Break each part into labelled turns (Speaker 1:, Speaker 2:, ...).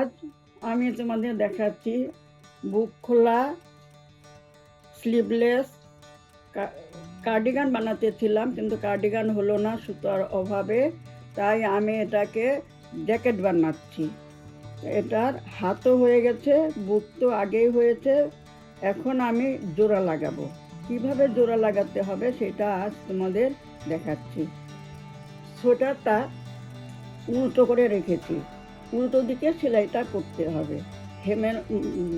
Speaker 1: আজ আমি তোমাদের দেখাচ্ছি বুক খোলা স্লিভলেস কার্ডিগান বানাতেছিলাম, কিন্তু কার্ডিগান হলো না সুতার অভাবে, তাই আমি এটাকে জ্যাকেট বানাচ্ছি। এটার হাতও হয়ে গেছে, বুক তো আগেই হয়েছে, এখন আমি জোড়া লাগাবো। কীভাবে জোড়া লাগাতে হবে সেটা আজ তোমাদের দেখাচ্ছি। সোয়েটারটা উল্টো করে রেখেছি। উল্টো দিকে সেলাইটা করতে হবে। হেমের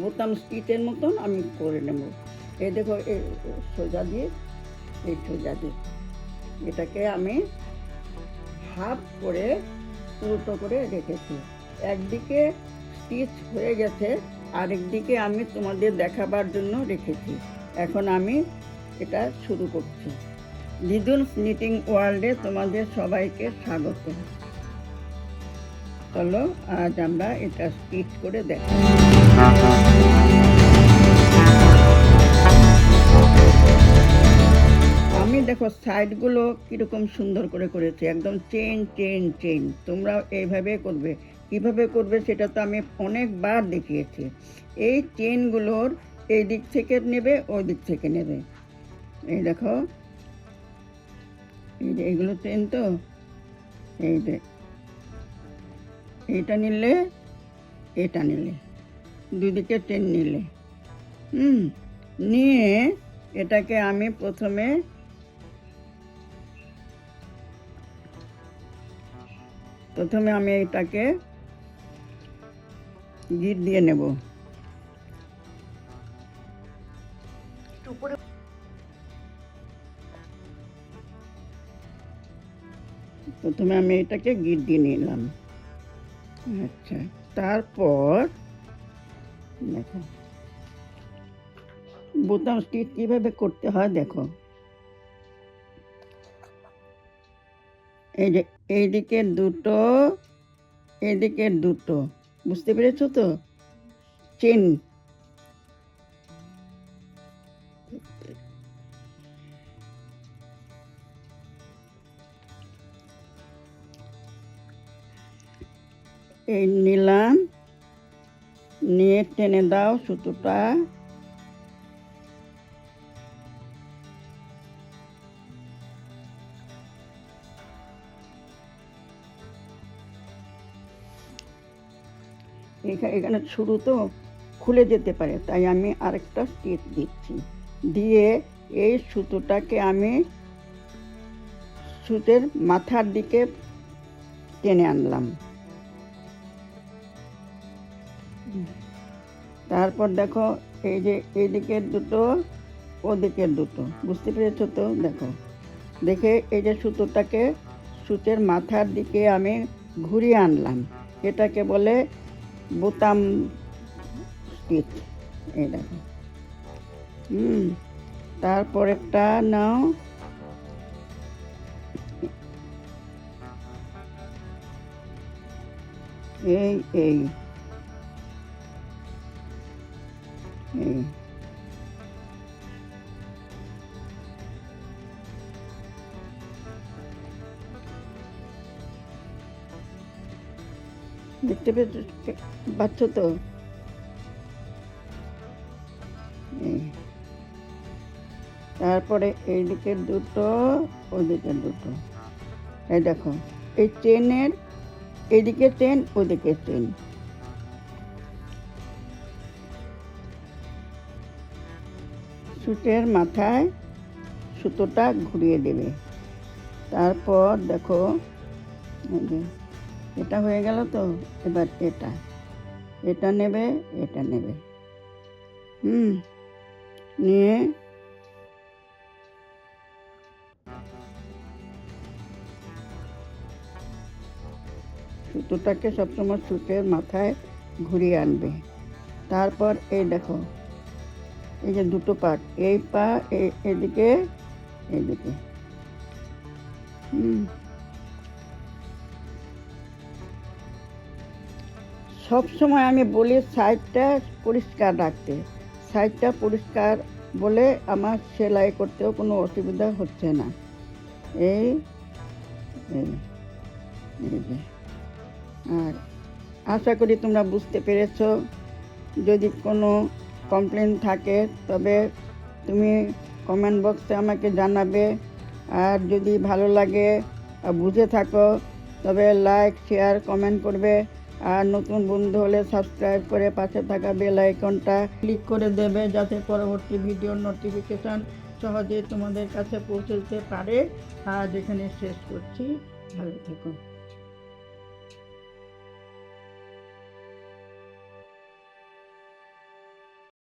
Speaker 1: বোতাম স্টিচের মতন আমি করে নেব। এই দেখো সোজা দিয়ে, এই সোজা দিয়ে। এটাকে আমি হাফ করে উল্টো করে রেখেছি। একদিকে স্টিচ হয়ে গেছে, আরেকদিকে আমি তোমাদের দেখাবার জন্য রেখেছি। এখন আমি এটা শুরু করছি। লিদুল নিটিং ওয়ার্ল্ডে তোমাদের সবাইকে স্বাগত। চলো, আজ আমরা এটা স্টিচ করে দেখ আমি দেখো সাইডগুলো কীরকম সুন্দর করে করেছি, একদম চেন চেন চেন তোমরা এইভাবে করবে। কীভাবে করবে সেটা তো আমি অনেকবার দেখিয়েছি। এই চেনগুলোর এই দিক থেকে নেবে, ওই দিক থেকে নেবে। এই দেখো। এই যে এইগুলো চেন তো? এই যে এইটা নিলে, এটা নিলে। দুদিকে চেন নিলে। হুম, নিয়ে এটাকে আমি প্রথমে প্রথমে আমি এটাকে গিট দিয়ে নেব। প্রথমে আমি এটাকে গিট দিয়ে নিলাম। আচ্ছা তারপর দেখো। বোতাম স্টিচ কীভাবে করতে হয় দেখো। এই যে এইদিকে দুটো এদিকে দুটো, বুঝতে পেরেছ তো? চেন এই নিলাম। নিয়ে টেনে দাও সুতোটা। এখা- এখানে শুরু তো খুলে যেতে পারে, তাই আমি আরেকটা স্টিচ দিচ্ছি। দিয়ে এই সুতোটাকে আমি সুতের মাথার দিকে টেনে আনলাম। তারপর দেখো, এই যে এইদিকের দুটো, ওদিকের দুটো। বুঝতে পেরেছ তো? দেখো। দেখে এই যে সুতোটাকে সুতের মাথার দিকে আমি ঘুরিয়ে আনলাম। এটাকে বলে বোতাম স্টিচ। এই দেখো। হুম। তারপরেরটা নাও। এই এই। এই দেখতে পাচ্ছ তো। তারপরে এই দিকের দুটো ওই দিকের দুটো এই দেখো এই ট্রেনের এদিকে ট্রেন ওদিকে চেন। সুতের মাথায় সুতোটা ঘুরিয়ে দেবে। তারপর দেখো এটা হয়ে গেল তো? এবার এটা। এটা নেবে এটা নেবে। হুম, নিয়ে সুতোটাকে সবসময় সুতের মাথায় ঘুরিয়ে আনবে। তারপর এই দেখো এই যে দুটো পার্ট এই পা এদিকে এদিকে। সব সময় আমি বলি, সাইডটা পরিষ্কার রাখতে। সাইডটা পরিষ্কার বলে আমার সেলাই করতেও কোনো অসুবিধা হচ্ছে না। এই আর আশা করি তোমরা বুঝতে পেরেছ। যদি কোনো কমপ্লেন থাকে, তবে তুমি কমেন্ট বক্সে আমাকে জানাবে। আর যদি ভালো লাগে বুঝে থাকো, তবে লাইক শেয়ার কমেন্ট করবে। আর নতুন বন্ধু হলে সাবস্ক্রাইব করে পাশে থাকা বেল আইকনটা ক্লিক করে দেবে, যাতে পরবর্তী ভিডিওর নোটিফিকেশান সহজে তোমাদের কাছে পৌঁছে যেতে পারে। আর এখানে শেষ করছি। ভালো থেকো।